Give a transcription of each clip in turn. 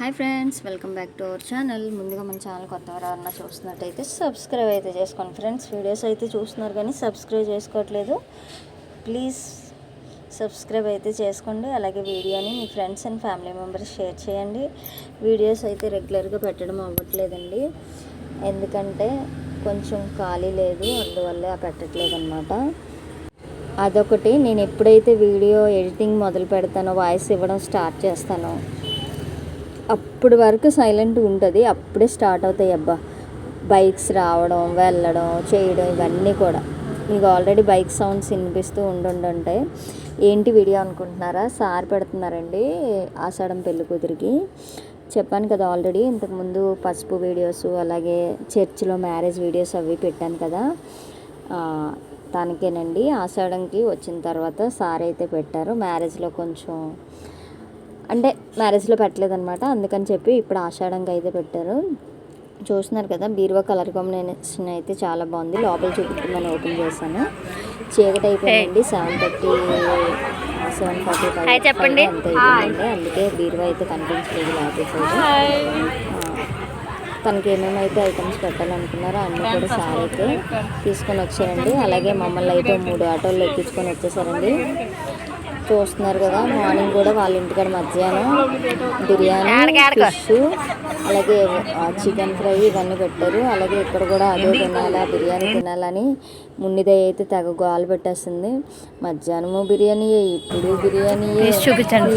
Hi friends welcome back to our channel. ముందుగా మన channel కొత్త ఎవరన్నా చూస్తున్నట్టయితే సబ్స్క్రైబ్ అయితే చేసుకోండి ఫ్రెండ్స్. వీడియోస్ అయితే చూస్తున్నారు కానీ సబ్స్క్రైబ్ చేసుకోవట్లేదు. ప్లీజ్ సబ్స్క్రైబ్ అయితే చేసుకోండి. అలాగే వీడియోని మీ friends and family members share చేయండి. వీడియోస్ అయితే రెగ్యులర్గా పెట్టడం అవ్వట్లేదండి. ఎందుకంటే కొంచెం ఖాళీ లేదు అందువల్ల పెట్టట్లేదు అనమాట అదొకటి. నేను ఎప్పుడైతే వీడియో ఎడిటింగ్ మొదలు పెడతానో వాయిస్ ఇవ్వడం స్టార్ట్ చేస్తానో అప్పుడు వరకు సైలెంట్ ఉంటుంది. అప్పుడే స్టార్ట్ అవుతాయి అబ్బా. బైక్స్ రావడం వెళ్ళడం చేయడం ఇవన్నీ కూడా. మీకు ఆల్రెడీ బైక్ సౌండ్స్ వినిపిస్తూ ఉండుంటాయి ఏంటి వీడియో అనుకుంటున్నారా? సార్ పెడుతున్నారండి ఆషాఢం పెళ్ళి కూతురికి. చెప్పాను కదా ఆల్రెడీ ఇంతకుముందు పసుపు వీడియోస్ అలాగే చర్చిలో మ్యారేజ్ వీడియోస్ అవి పెట్టాను కదా. తనకేనండి. ఆషాఢంకి వచ్చిన తర్వాత సార్ అయితే పెట్టారు. మ్యారేజ్లో కొంచెం అంటే మ్యారేజ్లో పెట్టలేదన్నమాట. అందుకని చెప్పి ఇప్పుడు ఆషాఢంగా అయితే పెట్టారు. చూస్తున్నారు కదా బీరువా కలర్ కాంబినేషన్ అయితే చాలా బాగుంది. లోపల చూపిస్తుందని ఓపెన్ చేశాను చీకటి అయిపోయిందండి seven thirty seven forty five చెప్పండి. అంత అయిపోయిందండి. అందుకే బీరువా అయితే కనిపించలేదు సైడ్ తనకి ఏమేమైతే ఐటమ్స్ పెట్టాలనుకున్నారో అన్నీ కూడా సార్ అయితే తీసుకొని వచ్చారండి. అలాగే మమ్మల్ని అయితే మూడు ఆటోల్లో ఎక్కించుకొని వచ్చేసారండి. చూస్తున్నారు కదా. మార్నింగ్ కూడా వాళ్ళ ఇంటికాడ మధ్యాహ్నం బిర్యానీ ఫిష్ అలాగే చికెన్ ఫ్రై ఇవన్నీ పెట్టారు. అలాగే ఇక్కడ కూడా అదే తినాలా బిర్యానీ తినాలని మున్నిదయ్య అయితే తెగ గోలు పెట్టేస్తుంది మధ్యాహ్నము బిర్యానీ ఇప్పుడు బిర్యానీ చూపించండి.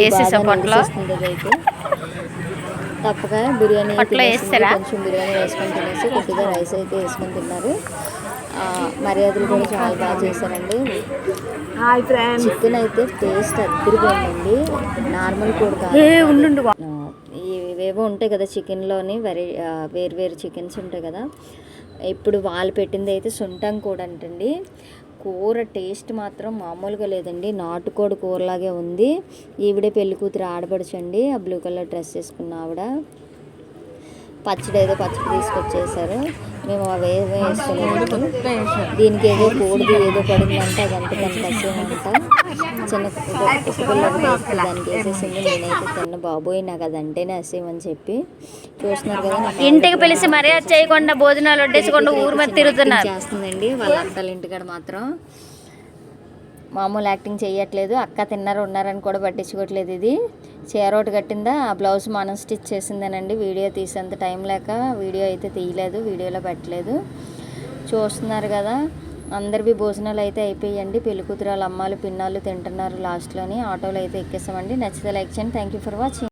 వేసేసా పొట్టలో. అయితే? తప్పక బిర్యానీ? కొంచెం బిర్యానీ వేసుకొని తినేసి కొద్దిగా రైస్ అయితే వేసుకొని తిన్నారు. మర్యాదలు కూడా చాలా బాగా చేశారండి. హాయ్ ఫ్రెండ్స్ చికెన్ అయితే టేస్ట్ అద్దరిపోయిందండి నార్మల్ కూడా కాదు. ఉండు ఇవేవో ఉంటాయి కదా చికెన్లోని వెరీ వేరు వేరు చికెన్స్ ఉంటాయి కదా. ఇప్పుడు వాళ్ళు పెట్టింది అయితే సుంఠం కూడా అంటండి. కూర టేస్ట్ మాత్రం మామూలుగా లేదండి. నాటుకోడి కూరలాగే ఉంది. ఈవిడే పెళ్ళి కూతురు ఆడపడచండి. ఆ బ్లూ కలర్ డ్రెస్ వేసుకున్న ఆవిడ. పచ్చడి ఏదో పచ్చడి తీసుకొచ్చేసారు. మేము అవి వేసుకోలేదు దీనికి ఏదో కోడిది ఏదో పడిందంటే అదంతా దానికి అసేమంట చిన్న వేస్తే దానికి వేసేసింది. నేనైతే తిన్న బాబోయ్ నాకు అదంటేనే అసేమని చెప్పి చూస్తున్నారు కదా. ఇంటికి పిలిచి మర్యాద చేయకుండా భోజనాలు వడ్డేసుకుండా ఊరు మీద తిరుగుతున్నారు. చేస్తుందండి. వాళ్ళ అక్కల ఇంటికాడ మాత్రం మామూలు యాక్టింగ్ చేయట్లేదు అక్క తిన్నారు ఉన్నారని కూడా పట్టించుకోవట్లేదు ఇది. చీరోటి కట్టిందా ఆ బ్లౌజ్ మనం స్టిచ్ చేసిందేనండి. వీడియో తీసేంత టైం లేక వీడియో అయితే తీయలేదు వీడియోలో పెట్టలేదు. చూస్తున్నారు కదా అందరివి భోజనాలు అయితే అయిపోయాయండి. పెళ్ళి కూతురు అమ్మాలు పిన్నాలు తింటున్నారు లాస్ట్లోని. ఆటోలు అయితే ఎక్కేసామండి. నచ్చితే లైక్ చేయండి. Thank you for watching